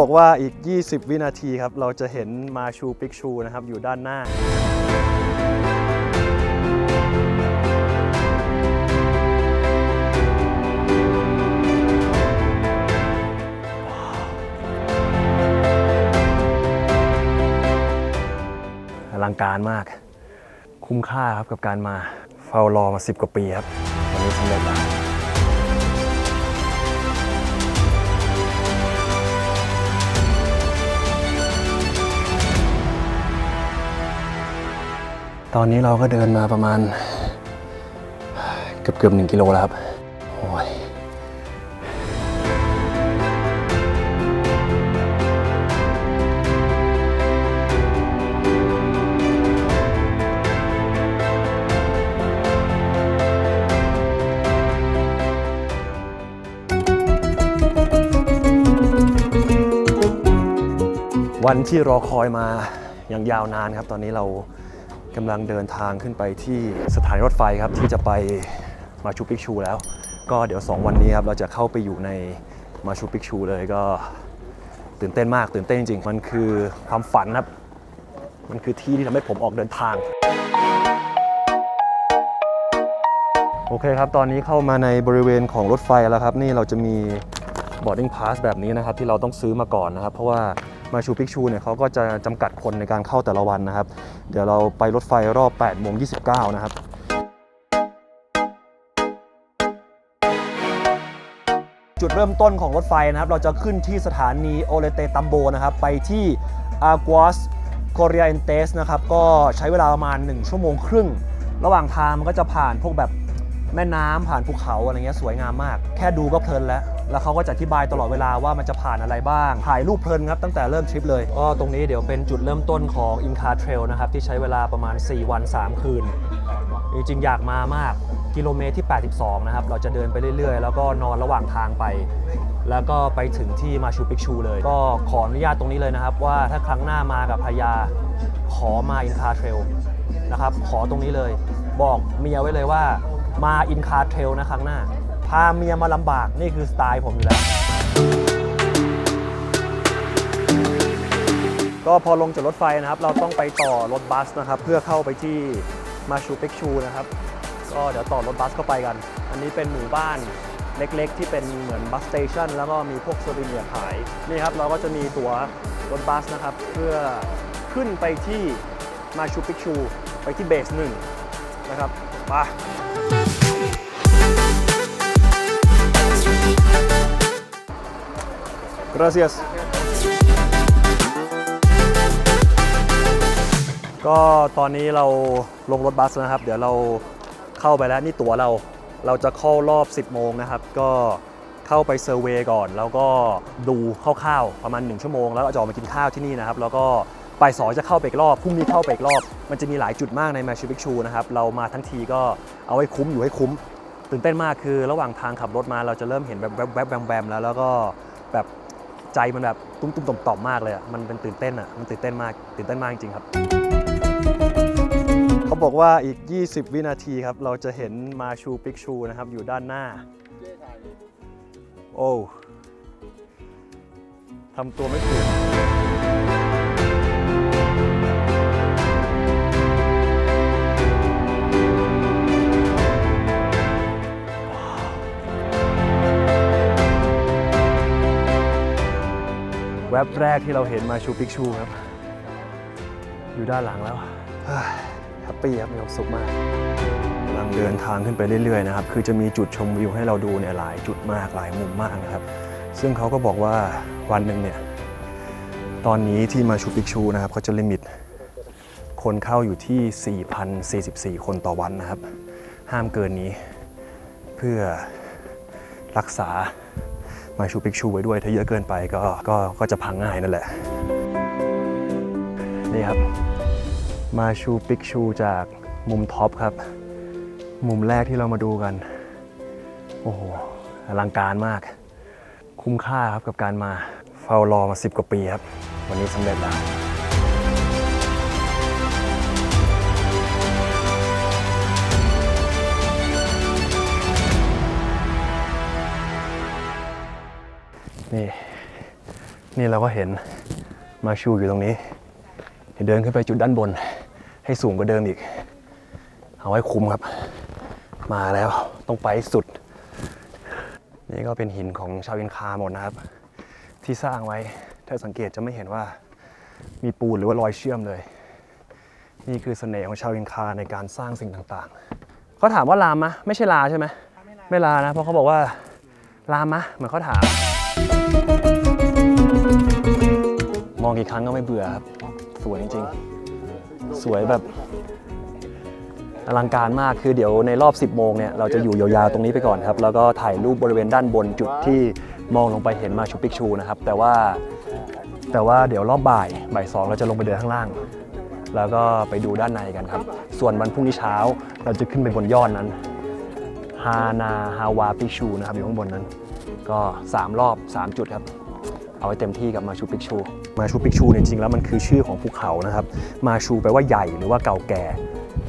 บอกว่าอีก 20 วินาทีครับ เราจะเห็นมาชูปิกชูนะครับ อยู่ด้านหน้า อลังการมาก คุ้มค่าครับกับการมาเฝ้ารอมา 10 กว่าปีครับ วันนี้สำเร็จแล้ว ตอนนี้เราก็เดินมาประมาณเกือบเกือบหนึ่งกิโลแล้วครับ โอ้ยวันที่รอคอยมาอย่างยาวนานครับ ตอนนี้เรา กำลังเดินทางขึ้นไปที่สถานีรถไฟครับ ที่จะไปมาชูปิกชูแล้ว ก็เดี๋ยว 2 วันนี้ครับ เราจะเข้าไปอยู่ในมาชูปิกชูเลยก็ตื่นเต้นมากตื่นเต้นจริงๆมันคือความฝันครับ มันคือที่ที่ทำให้ผมออกเดินทาง โอเคครับ ตอนนี้เข้ามาในบริเวณของรถไฟแล้วครับ นี่เราจะมี boarding pass แบบนี้นะครับ ที่เราต้องซื้อมาก่อนนะครับ เพราะว่า มาชูปิกชูเนี่ยเขาก็จะจำกัดคนในการเข้าแต่ละวันนะครับ เดี๋ยวเราไปรถไฟรอบ8โมง29นะครับจุดเริ่มต้นของรถไฟนะครับ เราจะขึ้นที่สถานีโอเลเตตัมโบนะครับ ไปที่อากัวสโคเรียเอนเตสนะครับ ก็ใช้เวลาประมาณ 1 ชั่วโมงครึ่ง ระหว่างทางมันก็จะผ่านพวกแบบแม่น้ำผ่านภูเขาอะไรเงี้ยสวยงามมาก แค่ดูก็เพลินแล้ว แล้วเขาก็จะอธิบายตลอดเวลาว่ามันจะผ่านอะไรบ้าง ถ่ายรูปเพลินครับตั้งแต่เริ่มทริปเลย ก็ตรงนี้เดี๋ยวเป็นจุดเริ่มต้นของอินคาเทรลนะครับที่ใช้เวลาประมาณ 4 วัน 3 คืน จริงๆอยากมามากกิโลเมตรที่ 82 นะครับ เราจะเดินไปเรื่อยๆ แล้วก็นอนระหว่างทางไป แล้วก็ไปถึงที่มาชูปิกชูเลย ก็ขออนุญาตตรงนี้เลยนะครับ ว่าถ้าครั้งหน้ามากับพยา ขอมาอินคาเทรลนะครับ ขอตรงนี้เลย บอกเมียไว้เลยว่ามาอินคาเทรลนะครั้งหน้า พาเมียมาลำบากนี่คือสไตล์ผมอยู่แล้ว ก็พอลงจากรถไฟนะครับ เราต้องไปต่อรถบัสนะครับ เพื่อเข้าไปที่มาชูเปกชูนะครับ ก็เดี๋ยวต่อรถบัสเข้าไปกัน อันนี้เป็นหมู่บ้านเล็กๆ ที่เป็นเหมือนบัสสเตชันแล้วก็มีพวกโซลิเนียขาย นี่ครับ เราก็จะมีตั๋วรถบัสนะครับ เพื่อขึ้นไปที่มาชูปิกชู ไปที่เบสหนึ่งนะครับไป Gracias ก็ตอนนี้เราลงรถบัสนะครับ เดี๋ยวเราเข้าไปแล้วนี่ตั๋วเรา เราจะเข้ารอบ 10 โมงนะครับ ก็เข้าไปเซอร์เวยก่อน แล้วก็ดูคร่าวๆประมาณ 1 ชั่วโมง แล้วก็จะออกมากินข้าวที่นี่นะครับ แล้วก็บ่ายสองจะเข้าไปอีกรอบพรุ่งนี้เข้าไปอีกรอบ มันจะมีหลายจุดมากในแมชูบิกชูนะครับ เรามาทั้งทีก็เอาให้คุ้มอยู่ให้คุ้ม ตื่นเต้นมากคือระหว่างทางขับรถมาเราจะเริ่มเห็นแบบแวบๆแบมๆแล้ว แล้วก็แบบ ใจมันแบบตุ้มๆต่อมๆมากเลยอะมันเป็นตื่นเต้นอะมันตื่นเต้นมากตื่นเต้นมากจริงๆครับ เขาบอกว่าอีก 20 วินาทีครับ เราจะเห็นมาชูปิกชูนะครับ อยู่ด้านหน้า โอ้ทำตัวไม่ถูก แว็บแรกที่เราเห็นมาชูปิกชูครับ อยู่ด้านหลังแล้วเฮ้ยแฮปปี้ครับมีความสุขมากกำลังเดินทางขึ้นไปเรื่อยๆนะครับ คือจะมีจุดชมวิวให้เราดูเนี่ยหลายจุดมากหลายมุมมากนะครับ ซึ่งเขาก็บอกว่าวันหนึ่งเนี่ย ตอนนี้ที่มาชูปิกชูนะครับเขาจะลิมิต คนเข้าอยู่ที่ 4,044 คนต่อวันนะครับ ห้ามเกินนี้ เพื่อรักษา มาชูปิกชูไว้ด้วย ถ้าเยอะเกินไปก็ก็ก็จะพังง่ายนั่นแหละ นี่ครับ มาชูปิกชูจากมุมท็อปครับ มุมแรกที่เรามาดูกัน โอ้โหอลังการมาก คุ้มค่าครับกับการมาเฝ้ารอมา 10 กว่าปีครับ วันนี้สำเร็จแล้ว นี่ นี่เราก็เห็นมาชูอยู่ตรงนี้ เดินขึ้นไปจุดด้านบน ให้สูงกว่าเดิมอีก เอาไว้คุมครับ มาแล้วต้องไปสุด นี่ก็เป็นหินของชาวอินคาหมดนะครับ ที่สร้างไว้ถ้าสังเกตจะไม่เห็นว่ามีปูนหรือว่ารอยเชื่อมเลย นี่คือเสน่ห์ของชาวอินคาในการสร้างสิ่งต่างๆเขาถามว่าลามะไม่ใช่ลาใช่ไหมไม่ลานะเพราะเขาบอกว่าลามะเหมือนเขาถาม มองกี่ครั้งก็ไม่เบื่อครับ สวยจริงๆ สวยแบบอลังการมากคือเดี๋ยวในรอบ 10 โมงเนี่ยเราจะอยู่ยาวๆตรงนี้ไปก่อนครับ แล้วก็ถ่ายรูปบริเวณด้านบนจุดที่มองลงไปเห็นมาชูปิกชูนะครับ แต่ว่าแต่ว่าเดี๋ยวรอบบ่ายบ่ายสองเราจะลงไปเดินข้างล่าง แล้วก็ไปดูด้านในกันครับ ส่วนวันพรุ่งนี้เช้าเราจะขึ้นไปบนยอดนั้นฮานาฮาวาปิกชูนะครับอยู่ข้างบนนั้น ก็ 3 รอบ 3 จุดครับ เอาไว้เต็มที่กับมาชูปิกชู มาชูปิกชูเนี่ยจริงแล้วมันคือชื่อของภูเขานะครับ มาชูแปลว่าใหญ่หรือว่าเก่าแก่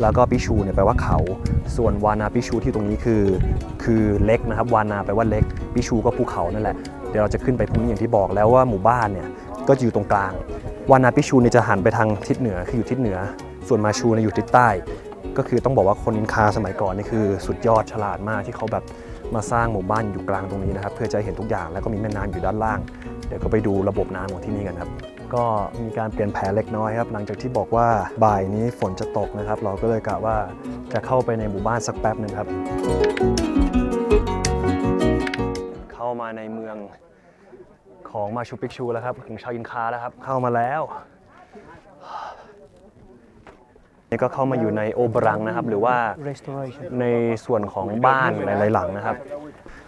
แล้วก็ปิชูเนี่ยแปลว่าเขา ส่วนวานาปิชูที่ตรงนี้คือ คือเล็กนะครับ วานาแปลว่าเล็กปิชูก็ภูเขานั่นแหละ เดี๋ยวเราจะขึ้นไปพรุ่งนี้อย่างที่บอกแล้วว่าหมู่บ้านเนี่ยก็จะอยู่ตรงกลาง วานาปิชูเนี่ยจะหันไปทางทิศเหนือคืออยู่ทิศเหนือ ส่วนมาชูเนี่ยอยู่ทิศใต้ ก็คือต้องบอกว่าคนอินคาสมัยก่อนนี่คือ สุดยอดฉลาดมากที่เขาแบบ มาสร้างหมู่บ้านอยู่กลางตรงนี้นะครับเพื่อจะให้เห็นทุกอย่างแล้วก็มีแม่น้ำอยู่ด้านล่าง เดี๋ยวก็ไปดูระบบน้ำของที่นี่กันครับ ก็มีการเปลี่ยนแผนเล็กน้อยครับ หลังจากที่บอกว่าบ่ายนี้ฝนจะตกนะครับ เราก็เลยกะว่าจะเข้าไปในหมู่บ้านสักแป๊บหนึ่งครับ เข้ามาในเมืองของมาชูปิกชูแล้วครับของชาวอินคาแล้วครับ เข้ามาแล้ว นี่ก็เข้ามาอยู่ในโอบรังนะครับ หรือว่าในส่วนของบ้านหลายๆหลังนะครับ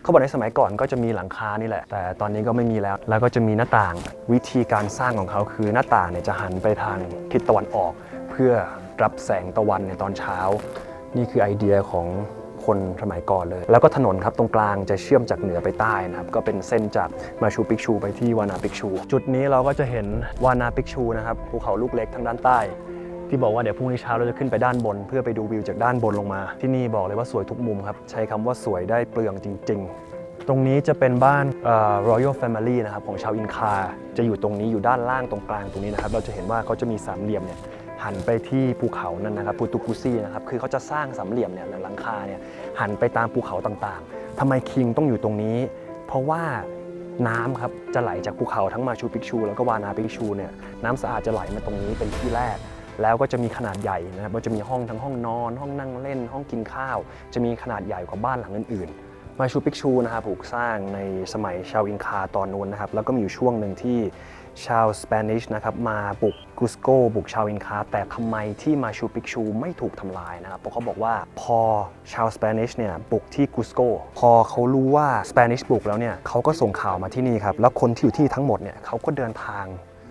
เขาบอกในสมัยก่อนก็จะมีหลังคานี่แหละ แต่ตอนนี้ก็ไม่มีแล้ว แล้วก็จะมีหน้าต่างวิธีการสร้างของเขาคือหน้าต่างเนี่ยจะหันไปทางทิศตะวันออก เพื่อรับแสงตะวันในตอนเช้า นี่คือไอเดียของคนสมัยก่อนเลย แล้วก็ถนนครับตรงกลางจะเชื่อมจากเหนือไปใต้นะครับ ก็เป็นเส้นจากมาชูปิกชูไปที่วานาปิกชู จุดนี้เราก็จะเห็นวานาปิกชูนะครับภูเขาลูกเล็กทางด้านใต้ ที่บอกว่าเดี๋ยวพรุ่งนี้เช้าเราจะขึ้นไปด้านบน เพื่อไปดูวิวจากด้านบนลงมา ที่นี่บอกเลยว่าสวยทุกมุมครับ ใช้คำว่าสวยได้เปลืองจริง ๆ ตรงนี้จะเป็นบ้านเอ่อ Royal Family นะครับของชาวอินคา จะอยู่ตรงนี้อยู่ด้านล่างตรงกลางตรงนี้นะครับ เราจะเห็นว่าเขาจะมีสามเหลี่ยมเนี่ยหันไปที่ภูเขานั่นนะครับปูตุกุซี่นะครับ คือเขาจะสร้างสามเหลี่ยมเนี่ยหลังคาเนี่ยหันไปตามภูเขาต่างๆทำไมคิงต้องอยู่ตรงนี้ เพราะว่าน้ำครับจะไหลจากภูเขาทั้งมาชูปิกชู แล้วก็วานาปิกชูเนี่ยน้ำสะอาดจะไหลมาตรงนี้เป็นที่แรก แล้วก็จะมีขนาดใหญ่นะครับก็จะมีห้องทั้งห้องนอน ห้องนั่งเล่น ห้องกินข้าว จะมีขนาดใหญ่กว่าบ้านหลังอื่นๆ มาชูปิกชูนะครับถูกสร้างในสมัยชาวอินคาตอนนู้นนะครับ แล้วก็มีอยู่ช่วงหนึ่งที่ชาวสเปนิชนะครับมาบุกกุสโกบุกชาวอินคา แต่ทำไมที่มาชูปิกชูไม่ถูกทำลายนะครับเพราะเขาบอกว่าพอชาวสเปนิชเนี่ยบุกที่กุสโกพอเขารู้ว่าสเปนิชบุกแล้วเนี่ยเขาก็ส่งข่าวมาที่นี่ครับแล้วคนที่อยู่ที่ทั้งหมดเนี่ยเขาก็เดินทาง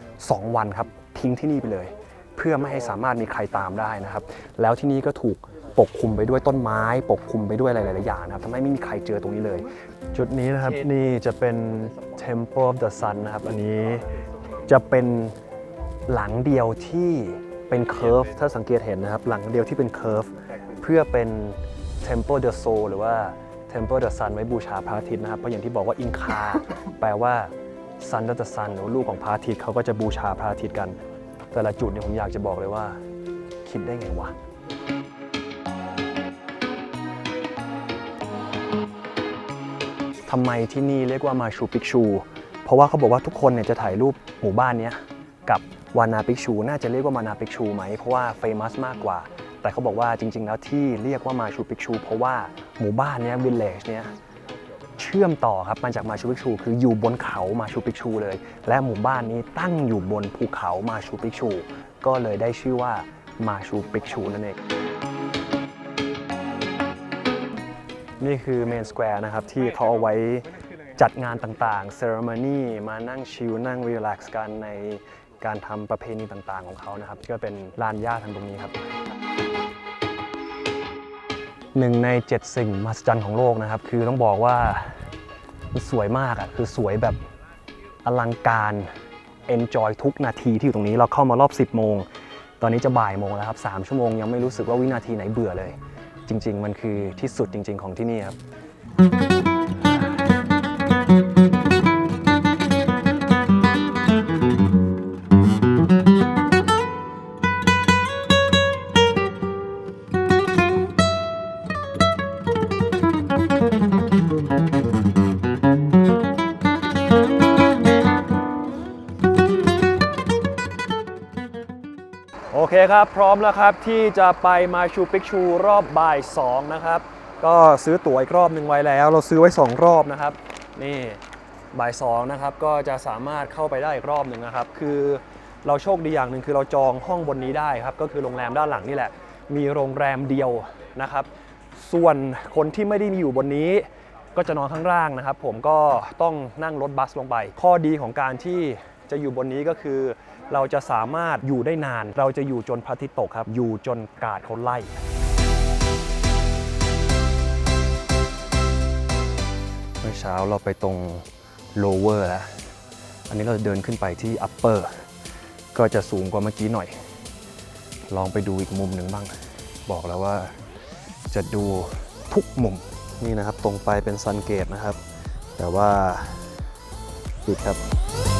2 วันครับทิ้งที่นี่ไปเลย พื่อไม่ให้สามารถมีใครตามได้นะครับ แล้วที่นี่ก็ถูกปกคลุมไปด้วยต้นไม้ ปกคลุมไปด้วยอะไรหลายๆอย่างนะครับทำให้ไม่มีใครเจอตรงนี้เลย จุดนี้นะครับนี่จะเป็น Temple of the Sun นะครับอันนี้จะเป็นหลังเดียวที่เป็นเค r ร์ฟถ้าสังเกตเห็นนะครับ หลังเดียวที่เป็นเค r ร์ฟเพื่อเป็น Temple the Soul หรือว่า Temple the Sun ไว้บูชาพระอาทิตย์นะครับ เพราะอย่างที่บอกว่าอินคา แปลว่า Sun of the Sun หรือลูกของพระอาทิตย์เขาก็จะบูชาพระอาทิตย์กัน แต่ละจุดเนี่ยผมอยากจะบอกเลยว่า คิดได้ไงวะทำไมที่นี่เรียกว่ามาชูปิกชู เพราะว่าเขาบอกว่าทุกคนเนี่ยจะถ่ายรูปหมู่บ้านเนี้ยกับวานาปิกชู น่าจะเรียกว่ามานาปิกชูไหม เพราะว่าเฟมัสมากกว่า แต่เขาบอกว่าจริง ๆ แล้วที่เรียกว่ามาชูปิกชู เพราะว่าหมู่บ้านเนี้ยวิลเลจเนี้ย เชื่อมต่อครับมาจากมาชูปิกชู คืออยู่บนเขามาชูปิกชูเลย และหมู่บ้านนี้ตั้งอยู่บนภูเขามาชูปิกชู ก็เลยได้ชื่อว่ามาชูปิกชูนั่นเองนี่คือเมนสแควร์นะครับที่เขาเอาไว้จัดงานต่างๆเซ r ร m o n y มานั่งชิลนั่งรีแลกซ์กันในการทำประเพณีต่างๆของเขานะครับ ก็เป็นลานหญ้าทางตรงนี้ครับ หนึ่งใน 7 สิ่งมหัศจรรย์ของโลกนะครับ คือต้องบอกว่ามันสวยมากอะคือสวยแบบอลังการ enjoy ทุกนาทีที่อยู่ตรงนี้เราเข้ามารอบ 10 โมง ตอนนี้จะบ่ายโมงแล้วครับ 3 ชั่วโมงยังไม่รู้สึกว่าวินาทีไหนเบื่อเลย จริง ๆ มันคือที่สุดจริง ๆ ของที่นี่ครับ โอเคครับ พร้อมแล้วครับที่จะไปมาชูปิกชูรอบบ่าย 2 นะครับ ก็ซื้อตั๋วอีกรอบหนึ่งไว้แล้ว เราซื้อไว้ 2 รอบนะครับ นี่บ่าย2นะครับก็จะสามารถเข้าไปได้อีกรอบหนึ่งนะครับ คือเราโชคดีอย่างหนึ่งคือเราจองห้องบนนี้ได้ครับ ก็คือโรงแรมด้านหลังนี่แหละ มีโรงแรมเดียวนะครับ ส่วนคนที่ไม่ได้มีอยู่บนนี้ ก็จะนอนข้างล่างนะครับ ผมก็ต้องนั่งรถบัสลงไป ข้อดีของการที่จะอยู่บนนี้ก็คือ เราจะสามารถอยู่ได้นาน เราจะอยู่จนพระอาทิตย์ตกครับ อยู่จนกาดเขาไล่เมื่อเช้าเราไปตรง lower แล้ว อันนี้เราจะเดินขึ้นไปที่ upper ก็จะสูงกว่าเมื่อกี้หน่อย ลองไปดูอีกมุมหนึ่งบ้าง บอกแล้วว่าจะดูทุกมุม นี่นะครับ ตรงไปเป็นซันเกตนะครับ แต่ว่าปิดครับ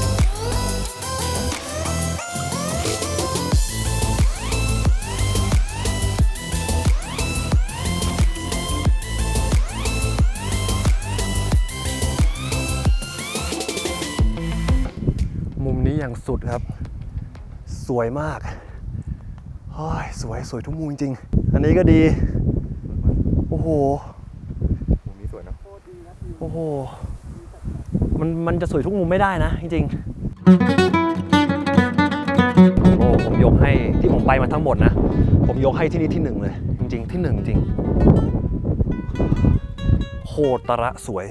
สุดครับ สวยมากเฮ้ยสวยสวยทุกมุมจริงๆอันนี้ก็ดี โอ้โหมุมนี้สวยนะโอ้โห มันมันจะสวยทุกมุมไม่ได้นะ จริงๆโอ้ผมยกให้ที่ผมไปมาทั้งหมดนะ ผมยกให้ที่นี่ที่หนึ่งเลย จริง ๆ ที่หนึ่งจริงโคตรสวย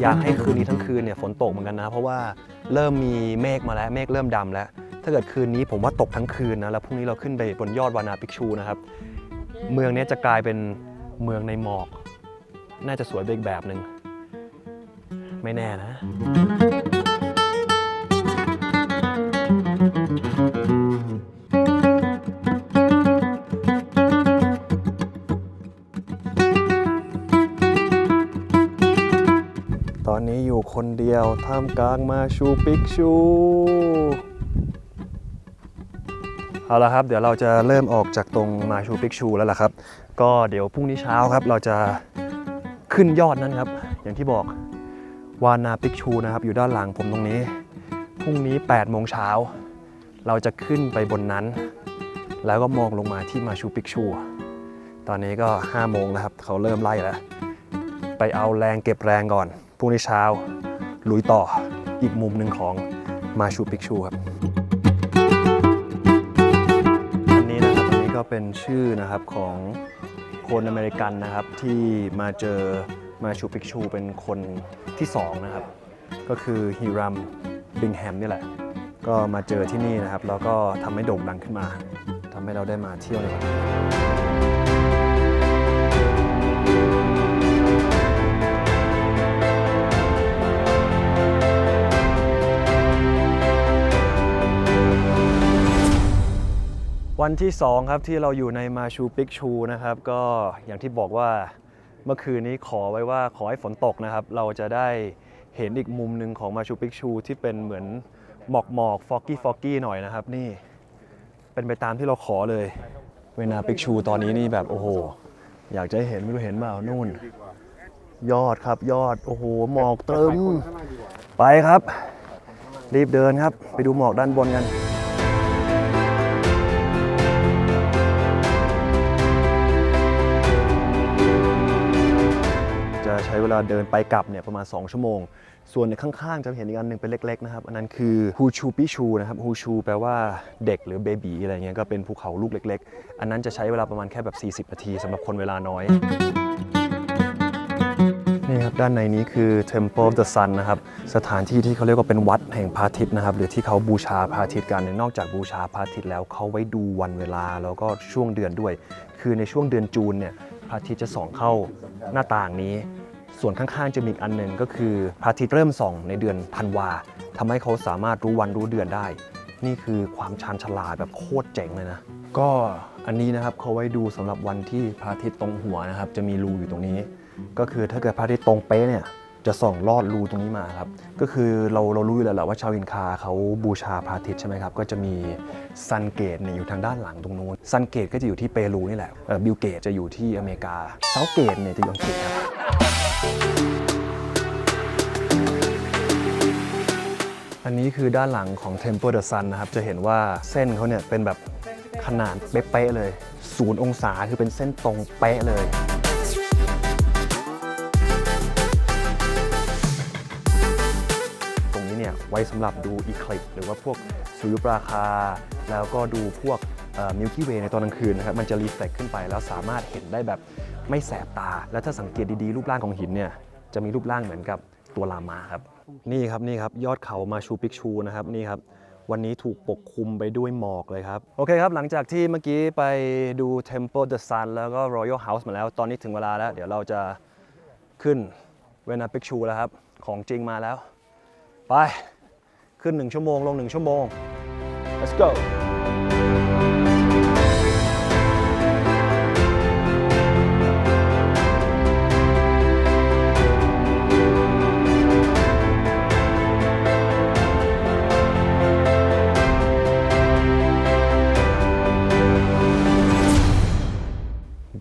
อยากให้คืนนี้ทั้งคืนเนี่ยฝนตกเหมือนกันนะ เพราะว่าเริ่มมีเมฆมาแล้วเมฆเริ่มดำแล้ว ถ้าเกิดคืนนี้ผมว่าตกทั้งคืนนะแล้วพรุ่งนี้เราขึ้นไปบนยอดวานาปิกชูนะครับ เมืองเนี้ยจะกลายเป็นเมืองในหมอก น่าจะสวยไปอีกแบบหนึ่งไม่แน่นะ คนเดียวท่ามกลางมาชูปิกชู เอาละครับ เดี๋ยวเราจะเริ่มออกจากตรงมาชูปิกชูแล้วล่ะครับ ก็เดี๋ยวพรุ่งนี้เช้าครับ เราจะขึ้นยอดนั้นครับ อย่างที่บอกวานาปิกชูนะครับ อยู่ด้านหลังผมตรงนี้ พรุ่งนี้8โมงเช้าเราจะขึ้นไปบนนั้น แล้วก็มองลงมาที่มาชูปิกชู ตอนนี้ก็5โมงแล้วครับ เขาเริ่มไล่แล้ว ไปเอาแรงเก็บแรงก่อนพรุ่งนี้เช้า ลุยต่ออีกมุมหนึ่งของมาชูปิกชูครับ อันนี้นะครับอันนี้ก็เป็นชื่อนะครับของคนอเมริกันนะครับที่มาเจอมาชูปิกชูเป็นคนที่สองนะครับก็คือฮิรัมบิงแฮมนี่แหละ ก็มาเจอที่นี่นะครับ แล้วก็ทำให้โด่งดังขึ้นมาทำให้เราได้มาเที่ยวในวันนี้ วันที่ 2 ครับที่เราอยู่ในมาชูปิกชูนะครับ ก็อย่างที่บอกว่าเมื่อคืนนี้ขอไว้ว่าขอให้ฝนตกนะครับ เราจะได้เห็นอีกมุมหนึ่งของมาชูปิกชูที่เป็นเหมือนหมอกหมอกฟอกกี้ฟอกกี้หน่อยนะครับ นี่เป็นไปตามที่เราขอเลย เวนาปิกชูตอนนี้นี่แบบโอ้โห อยากจะเห็นไม่รู้เห็นเปล่านู่น ยอดครับยอดโอ้โหหมอกเติม ไปครับ รีบเดินครับ ไปดูหมอกด้านบนกัน เวลาเดินไปกลับเนี่ยประมาณ 2 ชั่วโมง ส่วนในข้างๆ จะเห็นอีกอันหนึ่งเป็นเล็กๆนะครับ อันนั้นคือฮูชูปิชูนะครับฮูชูแปลว่าเด็กหรือเบบีอะไรเงี้ยก็เป็นภูเขาลูกเล็ก ๆ อันนั้นจะใช้เวลาประมาณแค่แบบ 40 นาทีสำหรับคนเวลาน้อยนี่ครับด้านในนี้คือ Temple of the Sun นะครับสถานที่ที่เขาเรียกว่าเป็นวัดแห่งพระอาทิตย์นะครับหรือที่เขาบูชาพระอาทิตย์กันนอกจากบูชาพระอาทิตย์แล้วเขาไว้ดูวันเวลาแล้วก็ช่วงเดือนด้วย คือในช่วงเดือนจูนเนี่ยพระอาทิตย์จะส่องเข้าหน้าต่างนี้ ส่วนข้างๆจะมีอีกอันหนึ่งก็คือพระอาทิตย์เริ่มส่องในเดือนธันวาทำให้เขาสามารถรู้วันรู้เดือนได้ นี่คือความชาญฉลาดแบบโคตรเจ๋งเลยนะ ก็อันนี้นะครับเขาไว้ดูสำหรับวันที่พระอาทิตย์ตรงหัวนะครับ จะมีรูอยู่ตรงนี้ ก็คือถ้าเกิดพระอาทิตย์ตรงเป๊ะเนี่ยจะส่องลอดรูตรงนี้มาครับ ก็คือเราเรารู้อยู่แล้วแหละว่าชาวอินคาเขาบูชาพระอาทิตย์ใช่ไหมครับ ก็จะมีซันเกตเนี่ยอยู่ทางด้านหลังตรงนู้นซันเกตก็จะอยู่ที่เปรูนี่แหละบิลเกตจะอยู่ที่อเมริกาเซาเกตเนี่ยจะอยู่อังกฤษครับ อันนี้คือด้านหลังของ Temple the Sun นะครับ จะเห็นว่าเส้นเขาเนี่ยเป็นแบบขนาดเป๊ะเลย ศูนย์องศาคือเป็นเส้นตรงเป๊ะเลย ตรงนี้เนี่ยไว้สำหรับดูอีคลิปหรือว่าพวกสุริยุปราคา แล้วก็ดูพวก มิลกี้เวย์ในตอนกลางคืนนะครับมันจะรีเฟล็กขึ้นไปแล้วสามารถเห็นได้แบบไม่แสบตา แล้วถ้าสังเกตดีๆ รูปร่างของหินเนี่ยจะมีรูปร่างเหมือนกับตัวลามาครับนี่ครับนี่ครับยอดเขามาชูปิกชูนะครับนี่ครับวันนี้ถูกปกคลุมไปด้วยหมอกเลยครับ โอเคครับ หลังจากที่เมื่อกี้ไปดู Temple the Sun แล้วก็ Royal House มาแล้ว ตอนนี้ถึงเวลาแล้ว เดี๋ยวเราจะขึ้นเวนาปิกชูแล้วครับ ของจริงมาแล้ว ไป ขึ้น 1 ชั่วโมงลง 1 ชั่วโมง let's go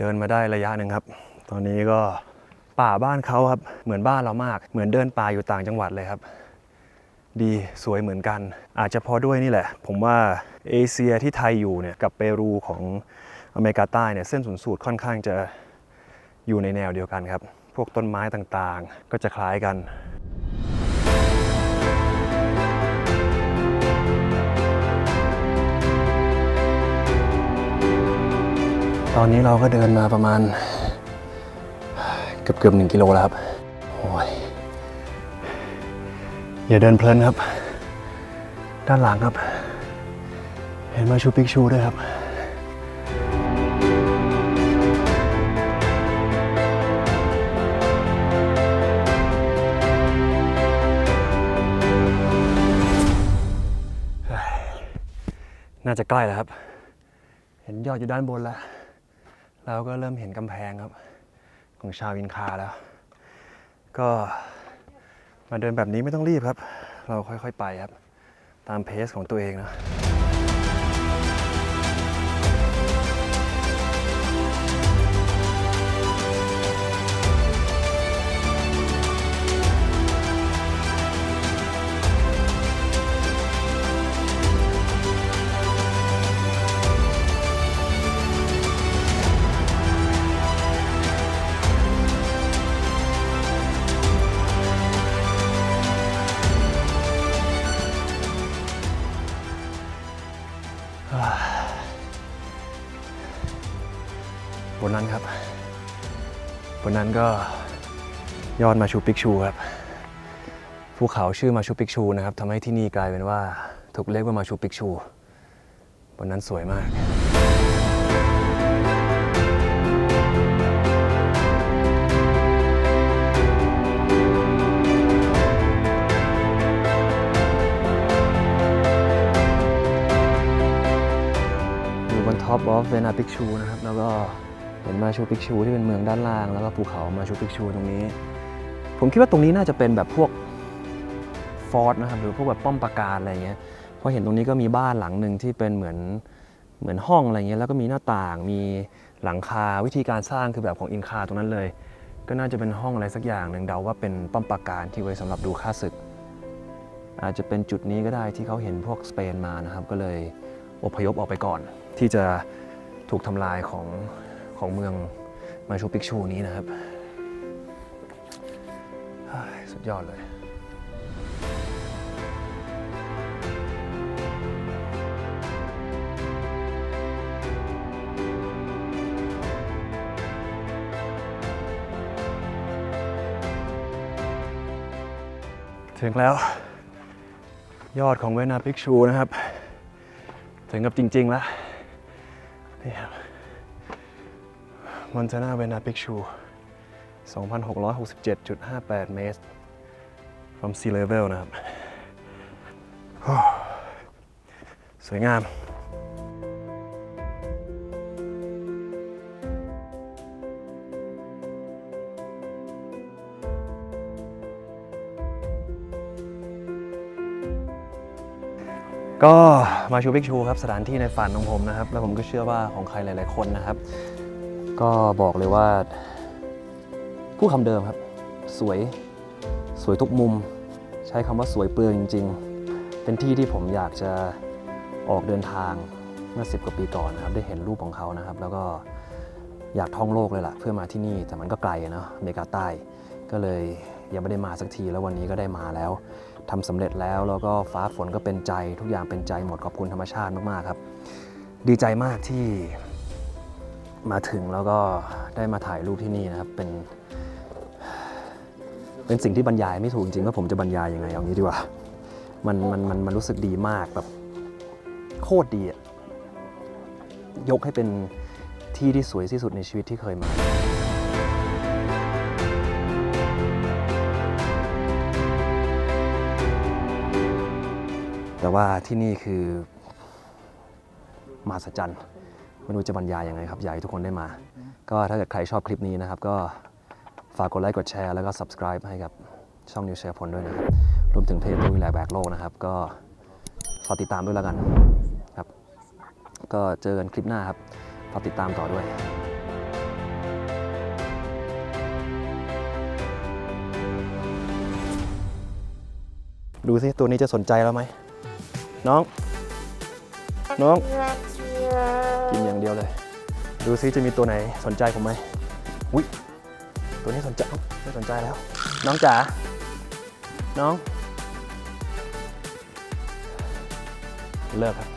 ดินมาได้ระยะหนึ่งครับ ตอนนี้ก็ป่าบ้านเขาครับ เหมือนบ้านเรามาก เหมือนเดินป่าอยู่ต่างจังหวัดเลยครับ ดีสวยเหมือนกัน อาจจะพอด้วยนี่แหละ ผมว่าเอเชียที่ไทยอยู่เนี่ยกับเปรูของอเมริกาใต้เนี่ยเส้นศูนย์สูตรค่อนข้างจะอยู่ในแนวเดียวกันครับ พวกต้นไม้ต่างๆ ก็จะคล้ายกัน ตอนนี้เราก็เดินมาประมาณ เกือบเกือบหนึ่งกิโลแล้วครับ โอ้ย อย่าเดินเพลินครับ ด้านหลังครับ เห็นมาชูปิกชูด้วยครับน่าจะใกล้แล้วครับ เห็นยอดอยู่ด้านบนแล้ว เราก็เริ่มเห็นกำแพงครับ ของชาวอินคาแล้ว ก็มาเดินแบบนี้ไม่ต้องรีบครับ เราค่อยๆไปครับ ตามเพสของตัวเองนะ นั้นก็ยอดมาชูปิกชูครับภูเขาชื่อมาชูปิกชูนะครับทำให้ที่นี่กลายเป็นว่าถูกเรียกว่ามาชูปิกชูบนนั้นสวยมาก อยู่บนท็อปออฟเวนาปิกชูนะครับ แล้วก็ เห็นมาชูปิกชูที่เป็นเมืองด้านล่าง แล้วก็ภูเขามาชูปิกชูตรงนี้ ผมคิดว่าตรงนี้น่าจะเป็นแบบพวกฟอร์ตนะครับหรือพวกแบบป้อมปราการอะไรเงี้ยพราะเห็นตรงนี้ก็มีบ้านหลังหนึ่งที่เป็นเหมือนเหมือนห้องอะไรเงี้ยแล้วก็มีหน้าต่างมีหลังคาวิธีการสร้างคือแบบของอินคาตรงนั้นเลย ก็น่าจะเป็นห้องอะไรสักอย่างหนึ่งเดาว่าเป็นป้อมปราการที่ไว้สำหรับดูค่าศึก อาจจะเป็นจุดนี้ก็ได้ที่เขาเห็นพวกสเปนมานะครับ ก็เลยอพยพออกไปก่อน ที่จะถูกทำลายของ ของเมืองมาชูปิกชูนี้นะครับ สุดยอดเลยถึงแล้วยอดของเวนาปิกชูนะครับ ถึงกับจริง ๆ แล้วนี่ครับ มอน t านาเวนาปิกชู 2,667.58 เมตร from sea level นะครับ สวยงามก็มาชูพิกชูครับสถานที่ในฝันของผมนะครับ แล้วผมก็เชื่อว่าของใครหลาย ๆ คนนะครับ ก็บอกเลยว่าพูดคำเดิมครับ สวยสวยทุกมุม ใช้คำว่าสวยเปลือยจริง ๆ เป็นที่ที่ผมอยากจะออกเดินทางเมื่อ10กว่าปีก่อนนะครับ ได้เห็นรูปของเขานะครับ แล้วก็อยากท่องโลกเลยล่ะ เพื่อมาที่นี่แต่มันก็ไกลเนาะอเมริกาใต้ก็เลยยังไม่ได้มาสักทีแล้ววันนี้ก็ได้มาแล้วทำสำเร็จแล้วแล้วก็ฟ้าฝนก็เป็นใจทุกอย่างเป็นใจหมดขอบคุณธรรมชาติมากๆครับ ดีใจมากที่ มาถึงแล้วก็ได้มาถ่ายรูปที่นี่นะครับ เป็น เป็นสิ่งที่บรรยายไม่ถูกจริงๆว่าผมจะบรรยายยังไงเอางี้ดีกว่า มันมันมันมันรู้สึกดีมากแบบโคตรดีอะยกให้เป็นที่ที่สวยที่สุดในชีวิตที่เคยมาแต่ว่าที่นี่คือมหัศจรรย์ ไม่รู้จะบรรยายยังไงครับอยากให้ทุกคนได้มา ก็ถ้าเกิดใครชอบคลิปนี้นะครับ ก็ฝากกดไลค์กดแชร์แล้วก็ subscribe ให้กับช่องนิวเชียร์พลด้วยนะครับ รวมถึงเพจตู้วิแลแบกโลกนะครับ ก็ฝากติดตามด้วยแล้วกันครับ ก็เจอกันคลิปหน้าครับฝากติดตามต่อด้วยดูสิตัวนี้จะสนใจเราไหมน้อง น้อง กินอย่างเดียวเลย ดูซิจะมีตัวไหนสนใจผมไหมอุ้ยตัวนี้สนใจไม่สนใจแล้ว น้องจ๋าน้อง เลิกครับ